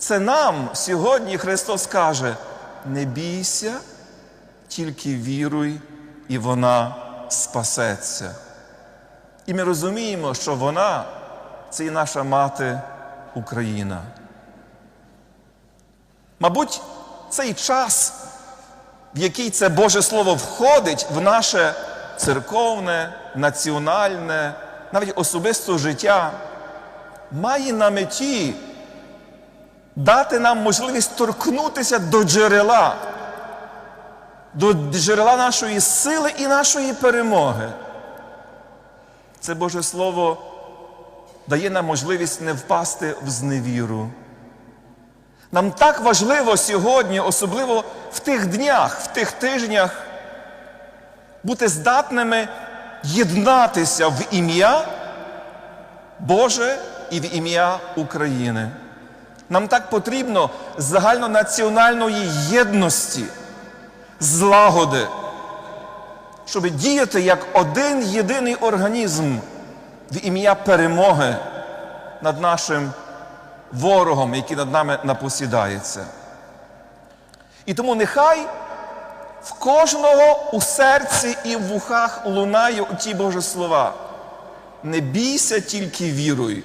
Це нам сьогодні Христос каже: не бійся, тільки віруй, і вона спасеться. І ми розуміємо, що вона це і наша мати Україна. Мабуть, цей час, в який це Боже Слово входить в наше церковне, національне, навіть особисте життя, має на меті дати нам можливість торкнутися до джерела, до джерела нашої сили і нашої перемоги. Це Боже Слово дає нам можливість не впасти в зневіру. Нам так важливо сьогодні, особливо в тих днях, в тих тижнях, бути здатними єднатися в ім'я Боже і в ім'я України. Нам так потрібно загальнонаціональної єдності, злагоди, щоб діяти як один єдиний організм в ім'я перемоги над нашим ворогом, який над нами напосідається. І тому нехай в кожного у серці і в вухах лунає ті Божі слова. Не бійся, тільки віруй.